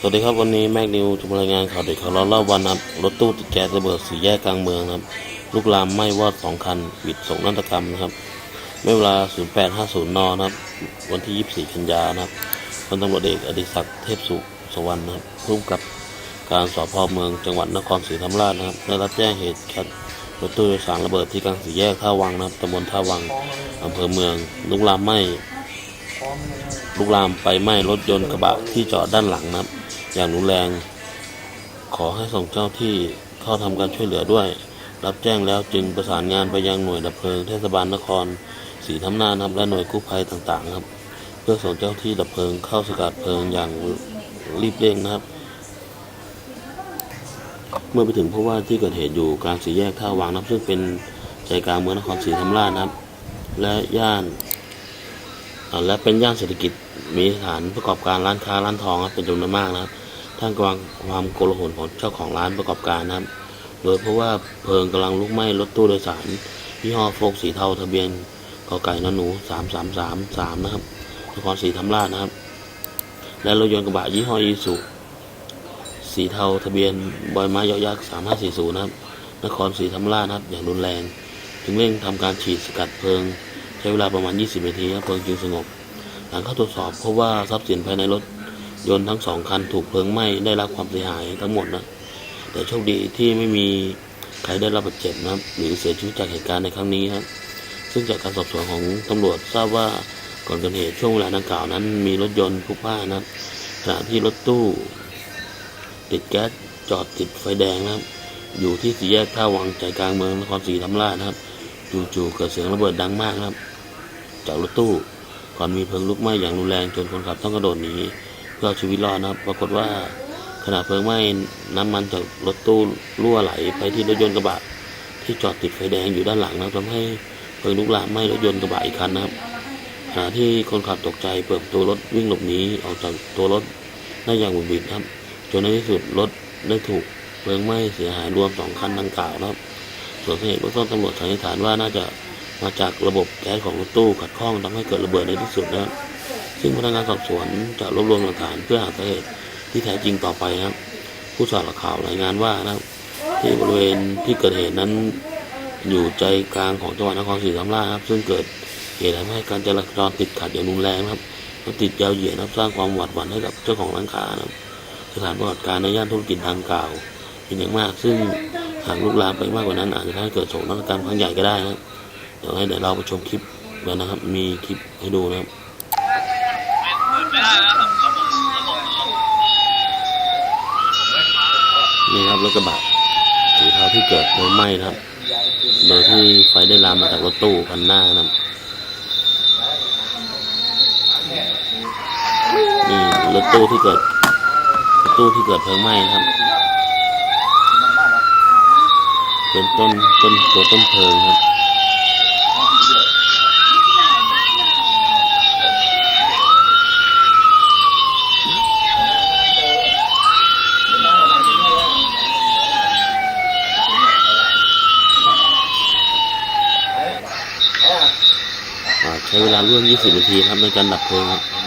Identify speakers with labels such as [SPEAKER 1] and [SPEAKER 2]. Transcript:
[SPEAKER 1] สวัสดีครับวันนี้แม็กนิวจะมารายงานข่าวเด็กข่าวร้อนเล่าวันนะครับรถตู้ติดแก๊สระเบิดสี่แยกกลางเมืองครับลุกลามไหม้วอดสองคันวิดส่งนาฏกรรมนะครับเมื่อเวลา 0850 นนะครับ วันที่ 24 กันยานะครับพลตำรวจเอกอดิศักดิ์เทพสุสวรรณนะครับร่วมกับการสพเมืองจังหวัดนครศรีธรรมราชนะครับได้รับแจ้งเหตุแก๊สรถตู้โดยสารระเบิดที่กลางสี่แยกท่าวังนะครับตำบลท่าวังอำเภอเมืองลุกลามไหม้ ลุกลามไปไหม้รถยนต์กระบะที่จอดด้านหลังนะครับ อย่างรุนแรง ขอให้ส่งเจ้าที่เข้าทำการช่วยเหลือด้วย รับแจ้งแล้วจึงประสานงานไปยังหน่วยดับเพลิงเทศบาลนครศรีธรรมราชนครับและหน่วยกู้ภัยต่างๆครับ เพื่อส่งเจ้าที่ดับเพลิงเข้าสกัดเพลิงอย่างรีบเร่งนะครับ เมื่อไปถึงพบว่าที่เกิดเหตุอยู่กลางสี่แยกท่าวังนะครับซึ่งเป็นใจกลางเมืองนครศรีธรรมราชนะครับ และย่าน และเป็นย่านเศรษฐกิจมีสถานประกอบการร้านค้าร้านทองครับเป็นจำนวนมากนะครับท่ามกลางความโกลาหลของเจ้าของร้านประกอบการนะครับ โดยเพราะว่าเพลิงกำลังลุกไหม้รถตู้โดยสารยี่ห้อโฟกสีเทาทะเบียนกอไก่นหนูสามสามสามสามนะครับนครศรีธรรมราชนะครับ และรถยนต์กระบะยี่ห้ออีสุสีเทาทะเบียนบอยไม้ยอยักษ์สามห้าสี่ศูนย์นะครับ นครศรีธรรมราชนะครับ อย่างรุนแรงจึงเร่งทำการฉีดสกัดเพลิง ใช้เวลาประมาณ 20นาทีครับเพลิงจึงสงบ หลังเข้าตรวจสอบพบว่าทรัพย์สินภายในรถยนต์ทั้งสองคันถูกเพลิงไหม้ได้รับความเสียหายทั้งหมดนะแต่โชคดีที่ไม่มีใครได้รับบาดเจ็บนะครับ หรือเสียชีวิตจากเหตุการณ์ในครั้งนี้ครับ ซึ่งจากการสอบสวนของตำรวจทราบว่าก่อนเกิดเหตุช่วงเวลาดังกล่าวนั้น มีรถยนต์พลุกพล่านนะครับขณะที่รถตู้ ติดแก๊สจอดติดไฟแดงนะครับ อยู่ที่สี่แยกท่าวังใจกลางเมืองนครศรีธรรมราชนะครับ จู่ๆเกิดเสียงระเบิดดังมากครับ จากรถตู้ก่อนมีเพลิงลุกไหม้อย่างรุนแรงจนคนขับต้องกระโดดหนีเพื่อเอาชีวิตรอดนะครับ ปรากฏว่าขณะเพลิงไหม้น้ำมันจากรถตู้รั่วไหลไปที่รถยนต์กระบะที่จอดติดไฟแดงอยู่ด้านหลังนะทำให้เพลิงลุกลามไหม้รถยนต์กระบะอีกคันนะครับขณะที่คนขับตกใจเปิดประตูรถวิ่งหลบหนีออกจากตัวรถได้อย่างบุดบิดครับจนในที่สุดรถได้ถูกเพลิงไหม้เสียหายรวมสองคันดังกล่าวนะครับ ส่วนสาเหตุเบื้องต้นตำรวจสันนิษฐานว่าน่าจะมาจากระบบแก๊สของรถตู้ขัดข้องทำให้เกิดระเบิดในที่สุดนะครับซึ่งพนักงานสอบสวนจะรวบรวมหลักฐานเพื่อหาสาเหตุที่แท้จริงต่อไปครับ ผู้สารข่าวรายงานว่านะครับ ที่บริเวณที่เกิดเหตุนั้น อยู่ใจกลางของจังหวัดนครศรีธรรมราชครับ ซึ่งเกิดเหตุทำให้การจราจรติดขัดอย่างรุนแรงครับติดยาวเหยียดครับสร้างความหวาดหวั่นให้กับเจ้าของร้านค้านะครับสถานประกอบการในย่านธุรกิจดังกล่าวเป็นอย่างมาก ซึ่ง หากลุกลามไปมากกว่านั้น อาจจะทำให้เกิดโศกนาฏกรรมครั้งใหญ่ก็ได้นะครับเดี๋ยวให้เดี๋ยวเราไปชมคลิปกันนะครับ มีคลิปให้ดูนะครับนี่ครับรถกระบะสีเทาที่เกิดเพลิงไหม้นะครับ โดยที่ไฟได้ลามมาจากรถตู้คันหน้านะครับนี่รถตู้ที่เกิดรถตู้ที่เกิดเพลิงไหม้นะครับ เป็นต้นต้นตัวต้นเพลิงครับใช้เวลาร่วม 20 นาทีครับในการดับเพลิงครับ